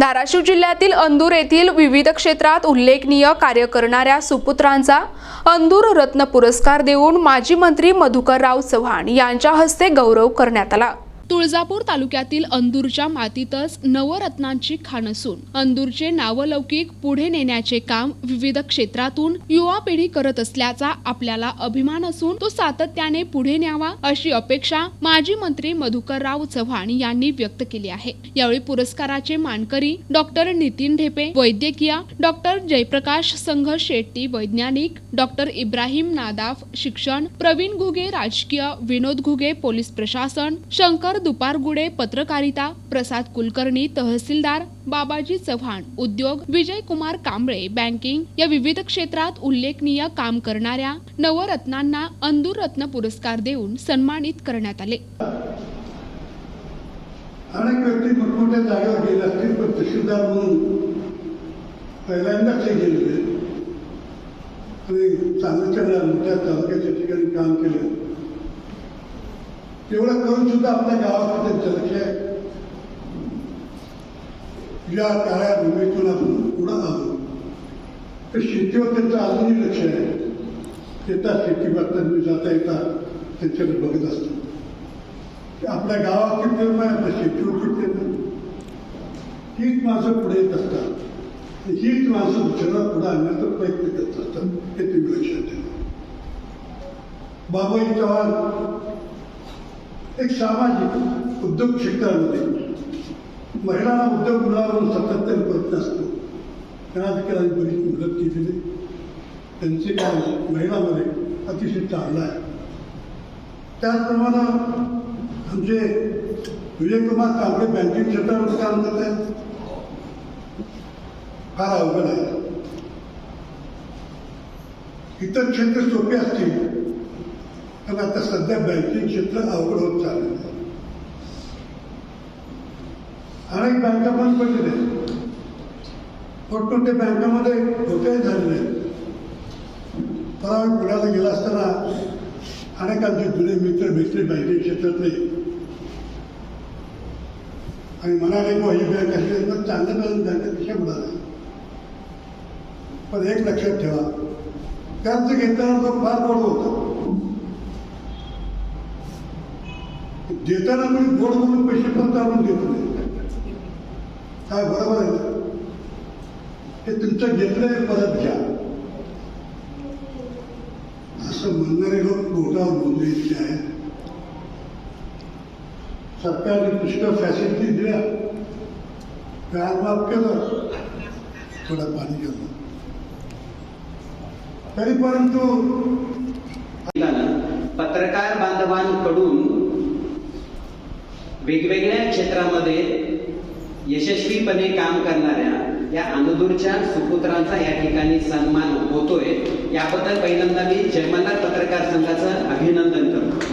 धाराशिव जिल्ह्यातील अंदूर येथील विविध क्षेत्रात उल्लेखनीय कार्य करणाऱ्या सुपुत्रांचा अंदूर रत्न पुरस्कार देऊन माजी मंत्री मधुकरराव चव्हाण यांच्या हस्ते गौरव करण्यात आला. तुळजापूर तालुक्यातील अंदूरच्या मातीतच नवरत्नांची खाण असून अंदूरचे नावलौकिक पुढे नेण्याचे काम विविध क्षेत्रातून युवा पिढी करत असल्याचा आपल्याला अभिमान असून तो सातत्याने पुढे न्यावा अशी अपेक्षा माजी मंत्री मधुकरराव चव्हाण यांनी व्यक्त केली आहे. यावेळी पुरस्काराचे मानकरी डॉक्टर नितीन ढेपे वैद्यकीय डॉक्टर जयप्रकाश संघ शेट्टी वैज्ञानिक डॉक्टर इब्राहिम नादाफ शिक्षण प्रवीण घुगे राजकीय विनोद घुगे पोलीस प्रशासन शंकर दुपारगुडे पत्रकारिता प्रसाद कुलकर्णी तहसीलदार बाबाजी चव्हाण उद्योग विजय कुमार कांबळे बँकिंग या विविध क्षेत्रात उल्लेखनीय काम करणाऱ्या नवरत्नांना अंदूर रत्न पुरस्कार देऊन सन्मानित करण्यात आले. अनेक व्यक्ती मोठमोठ्या जागेवर गेले असतील पण तहसीलदार म्हणून पहिल्यांदाच ते गेलेले. आणि चांगल्या मोठ्या तालुक्याच्या ठिकाणी काम केलं. एवढं करून सुद्धा आपल्या गावात त्यांचं लक्ष आहे? या काळ्या भूमीतून आपण पुढं आलो. तर शेतीवर त्यांचं अजूनही लक्ष आहे. येतात शेती बघतात जाता येतात त्यांच्याकडे बघत असतो. की आपल्या गावात किती नाही आपल्या शेतीवर किती हीच माणसं पुढे येत असतात. हीच माणसं दुसऱ्याला पुढे आणण्याचा प्रयत्न करत असतात. हे तुम्ही लक्षात ठेवा. बाबाई चव्हाण एक सामाजिक उद्योग क्षेत्रामध्ये महिलांना उद्योग मुलावरून सातत्याने प्रयत्न असतो त्यांना देखील आम्ही बरीच मदत केलेली त्यांचे काम महिलांमध्ये अतिशय चांगलं आहे. त्याचप्रमाणे आमचे विजयकुमार कांबळे बँकिंग क्षेत्रामध्ये काम करत आहेत. फार अवघड आहे. इतर क्षेत्र सोपे असतील पण आता सध्या बँकिंग क्षेत्र अवघड होत चाललं अनेक बँका बंद पडलेल्या आहेत. मोठमोठ्या बँकामध्ये धोके झालेले आहेत. परवा पुण्याला गेला असताना अनेकांचे जुने मित्र भेटले बँकिंग क्षेत्रातले आणि म्हणाले की ही बँक असली तर चांगल्या बँक बँकेपेक्षा बुडाला? पण एक लक्षात ठेवा कर्ज घेताना तो फार गोड होता. देताना कोणी गोड म्हणून पैसे पण आपण देत. नाही काय बरोबर आहे? हे तुमचं घेतलंय परत घ्या. असं म्हणणारे लोक पोटावर बोलले इतके आहेत. सरकारने पुष्कळ फॅसिलिटी दिल्या. व्याज माफ केलं? थोडं पाणी केलं तरी परंतु पत्रकार बांधवांकडून वेगवेगळ्या क्षेत्रामध्ये यशस्वीपणे काम करणाऱ्या या अनुदूरच्या सुपुत्रांचा या ठिकाणी सन्मान होतोय. याबद्दल पहिल्यांदा मी जयमल्लार पत्रकार संघाचं अभिनंदन करतो.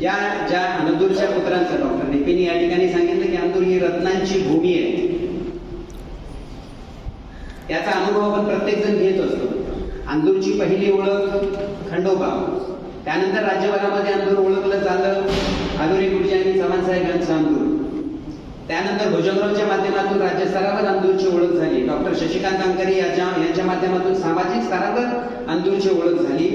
या ज्या अनदूरच्या पुत्रांचं डॉक्टर निपिनी या ठिकाणी सांगितलं की अंदूर ही रत्नांची भूमी आहे. याचा अनुभव आपण प्रत्येक जण घेत असतो. अंदूरची पहिली ओळख खंडोबा. त्यानंतर राज्यभरामध्ये अंदूर ओळखलं झालं आदुरी गुरुजी आणि चव्हाण साहेबांचं आंदोलन त्यानंतर भुजंगरावच्या माध्यमातून राज्य स्तरावर आंदोलनची ओळख झाली. डॉक्टर शशिकांत अंकरी याच्या यांच्या माध्यमातून सामाजिक स्तरावर अंदूरची ओळख झाली.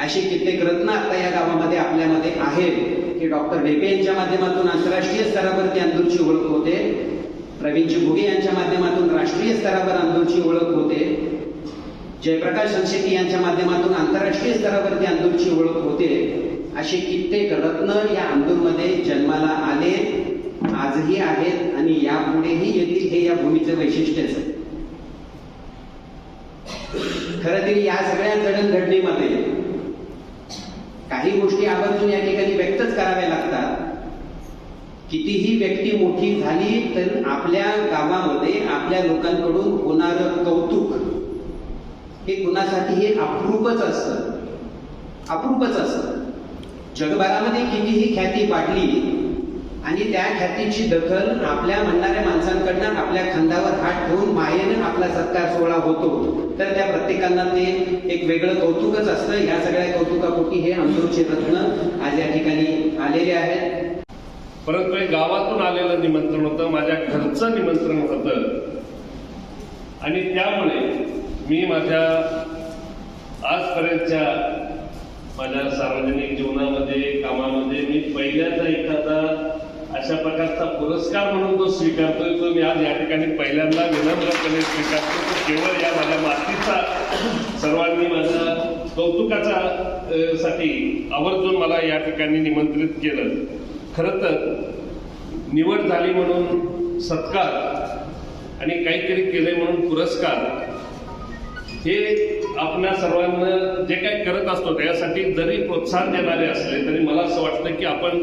अशी कित्येक रत्न आता या गावामध्ये आपल्यामध्ये आहेत. की डॉक्टर ढेपे यांच्या माध्यमातून आंतरराष्ट्रीय स्तरावरती आंदोलनची ओळख होते. प्रवीणजी भुगे यांच्या माध्यमातून राष्ट्रीय स्तरावर अंदूरची ओळख होते. जयप्रकाश संशेट्टी यांच्या माध्यमातून आंतरराष्ट्रीय स्तरावरती अंदूरची ओळख होते. असे कित्येक रत्न या अंदूरमध्ये जन्माला आले आजही आहेत आणि यापुढेही येतील हे या भूमीचं वैशिष्ट्यच आहे. खरं तरी या सगळ्या जडणघडणीमध्ये काही गोष्टी आवर्जून या ठिकाणी व्यक्तच कराव्या लागतात. कितीही व्यक्ती मोठी झाली तर आपल्या गावामध्ये आपल्या लोकांकडून होणारं कौतुक हे कुणासाठी? हे अप्रूपच असतं. अप्रूपच असतं. जगभरामध्ये कितीही ख्याती वाढली आणि त्या ख्यातीची दखल आपल्या म्हणणाऱ्या माणसांकडनं आपल्या खांद्यावर हात ठेवून मायेनं आपला सत्कार सोहळा होतो तर त्या प्रत्येकांना ते एक वेगळं कौतुकच असतं. या सगळ्या कौतुकापोटी हे अंतरूचे रत्न आज या ठिकाणी आलेले आहेत परंतु हे गावातून आलेलं निमंत्रण होतं माझ्या घरचं निमंत्रण होतं. आणि त्यामुळे मी माझ्या आजपर्यंतच्या माझ्या सार्वजनिक जीवनामध्ये कामामध्ये मी पहिल्यांदा एखादा अशा प्रकारचा पुरस्कार म्हणून तो स्वीकारतोय तो मी आज या ठिकाणी पहिल्यांदा विनम्रपणे स्वीकारतो तो केवळ या माझ्या मातीचा सर्वांनी माझ्या कौतुकाचा साठी आवर्जून मला या ठिकाणी निमंत्रित केलं. खरं तर निवड झाली म्हणून सत्कार आणि काहीतरी केले म्हणून पुरस्कार हे आपल्या सर्वांना जे काही करत असतो त्यासाठी जरी प्रोत्साहन देणारे असले तरी मला असं वाटतं की आपण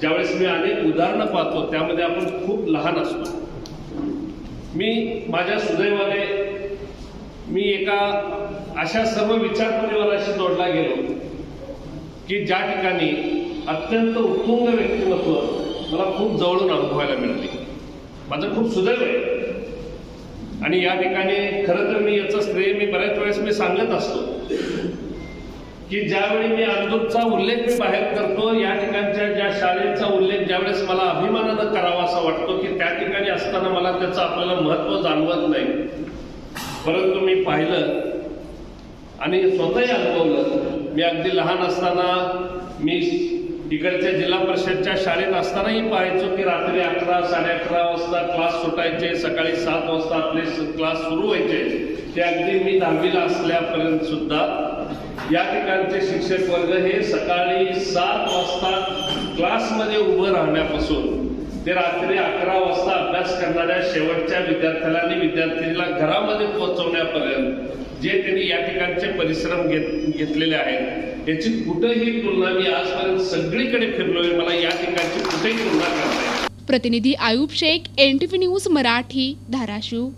ज्यावेळेस मी अनेक उदाहरणं पाहतो त्यामध्ये आपण खूप लहान असतो. मी माझ्या सुदैवाने मी एका अशा सर्व विचार परिवाराशी जोडला गेलो की ज्या ठिकाणी अत्यंत उत्तुंग व्यक्तिमत्व मला खूप जवळून अनुभवायला मिळाली. माझं खूप सुदैव आहे. आणि या ठिकाणी खरं तर मी याचं श्रेय मी बऱ्याच वेळेस मी सांगत असतो की ज्यावेळी मी अंदूरचा उल्लेख मी बाहेर करतो या ठिकाणच्या ज्या शाळेचा उल्लेख ज्यावेळेस मला अभिमानानं करावा असा वाटतो की त्या ठिकाणी असताना मला त्याचं आपल्याला महत्त्व जाणवत नाही. परंतु मी पाहिलं आणि स्वतःही अनुभवलं. मी अगदी लहान असताना मी इकडच्या जिल्हा परिषदच्या शाळेत असतानाही पाहायचो की रात्री अकरा साडे अकरा वाजता क्लास सुटायचे सकाळी सात वाजता आपले क्लास सुरू व्हायचे. ते अगदी मी दहावीला असल्यापर्यंत सुद्धा या ठिकाणचे शिक्षक वर्ग हे सकाळी सात वाजता क्लासमध्ये उभं राहण्यापासून ते रात्री अकरा वाजता अभ्यास करणाऱ्या शेवटच्या विद्यार्थ्याला आणि विद्यार्थिनीला घरामध्ये पोहोचवण्यापर्यंत जे त्यांनी या ठिकाणचे परिश्रम घेत घेतलेले आहेत याची कुठंही तुलना मी आजपर्यंत सगळीकडे फिरलोय मला या ठिकाणची कुठेही तुलना करता प्रतिनिधी Ayub Shaikh N T V news Marathi Dharashiv.